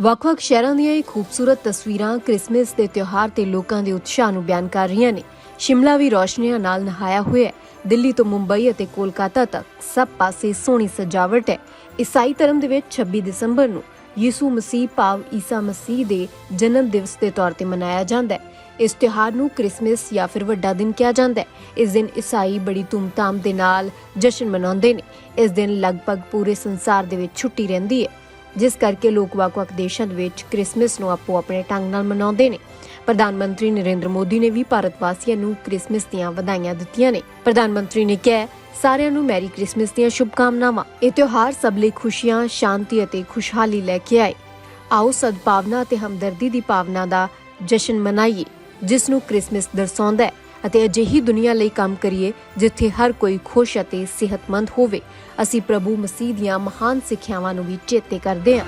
ਵੱਖ-ਵੱਖ ਸ਼ਹਿਰਾਂ ਦੀਆਂ ਇਹ ਖੂਬਸੂਰਤ ਤਸਵੀਰਾਂ ਕ੍ਰਿਸਮਸ ਦੇ ਤਿਉਹਾਰ ਤੇ ਲੋਕਾਂ ਦੇ ਉਤਸ਼ਾਹ ਨੂੰ ਬਿਆਨ ਕਰ ਰਹੀਆਂ ਨੇ। ਸ਼ਿਮਲਾ ਵੀ ਰੌਸ਼ਨੀਆਂ ਨਾਲ ਨਹਾਇਆ ਹੋਇਆ ਹੈ। ਦਿੱਲੀ ਤੋਂ ਮੁੰਬਈ ਅਤੇ ਕੋਲਕਾਤਾ ਤੱਕ ਸਭ ਪਾਸੇ ਸੋਹਣੀ ਸਜਾਵਟ ਹੈ। ਈਸਾਈ ਧਰਮ ਦੇ ਵਿੱਚ 26 ਦਸੰਬਰ ਨੂੰ ਯਿਸੂ ਮਸੀਹ ਭਾਵ ਈਸਾ ਮਸੀਹ ਦੇ ਜਨਮ ਦਿਵਸ ਦੇ ਤੌਰ ਤੇ ਮਨਾਇਆ ਜਾਂਦਾ ਹੈ। ਇਸ ਤਿਉਹਾਰ ਨੂੰ ਕ੍ਰਿਸਮਸ ਜਾਂ ਫਿਰ ਵੱਡਾ ਦਿਨ ਕਿਹਾ ਜਾਂਦਾ ਹੈ। ਇਸ ਦਿਨ ਈਸਾਈ ਬੜੀ ਧੂਮਧਾਮ ਦੇ ਨਾਲ ਜਸ਼ਨ ਮਨਾਉਂਦੇ ਨੇ। ਇਸ ਦਿਨ ਲਗਭਗ ਪੂਰੇ ਸੰਸਾਰ ਦੇ ਵਿੱਚ ਛੁੱਟੀ ਰਹਿੰਦੀ ਹੈ। ਜਿਸ ਕਰਕੇ ਲੋਕ ਵੱਖ-ਵੱਖ ਦੇਸ਼ਾਂ ਦੇ ਵਿੱਚ ਕ੍ਰਿਸਮਸ ਨੂੰ ਆਪੋ ਆਪਣੇ ਢੰਗ ਨਾਲ ਮਨਾਉਂਦੇ ਨੇ। ਪ੍ਰਧਾਨ ਮੰਤਰੀ ਨਰਿੰਦਰ ਮੋਦੀ ਨੇ ਵੀ ਭਾਰਤ ਵਾਸੀਆਂ ਨੂੰ ਕ੍ਰਿਸਮਸ ਦੀਆਂ ਵਧਾਈਆਂ ਦਿੱਤੀਆਂ ਨੇ। ਪ੍ਰਧਾਨ ਮੰਤਰੀ ਨੇ ਕਿਹਾ, ਸਾਰਿਆਂ ਨੂੰ ਮੈਰੀ ਕ੍ਰਿਸਮਸ ਦੀਆਂ ਸ਼ੁਭਕਾਮਨਾਵਾਂ। ਇਹ ਤਿਉਹਾਰ ਸਭ ਲਈ ਖੁਸ਼ੀਆਂ, ਸ਼ਾਂਤੀ ਅਤੇ ਖੁਸ਼ਹਾਲੀ ਲੈ ਕੇ ਆਏ। ਆਓ ਸਦਭਾਵਨਾ ਅਤੇ ਹਮਦਰਦੀ ਦੀ ਭਾਵਨਾ ਦਾ ਜਸ਼ਨ ਮਨਾਈਏ, ਜਿਸ ਨੂੰ ਕ੍ਰਿਸਮਸ ਦਰਸਾਉਂਦਾ ਹੈ। ਅਤੇ ਅਜਿਹੀ ਦੁਨੀਆ ਲਈ ਕੰਮ ਕਰੀਏ ਜਿੱਥੇ ਹਰ ਕੋਈ ਖੁਸ਼ ਅਤੇ ਸਿਹਤਮੰਦ ਹੋਵੇ। ਅਸੀਂ ਪ੍ਰਭੂ ਮਸੀਹ ਦੀਆਂ ਮਹਾਨ ਸਿੱਖਿਆਵਾਂ ਨੂੰ ਵੀ ਚੇਤੇ ਕਰਦੇ ਹਾਂ।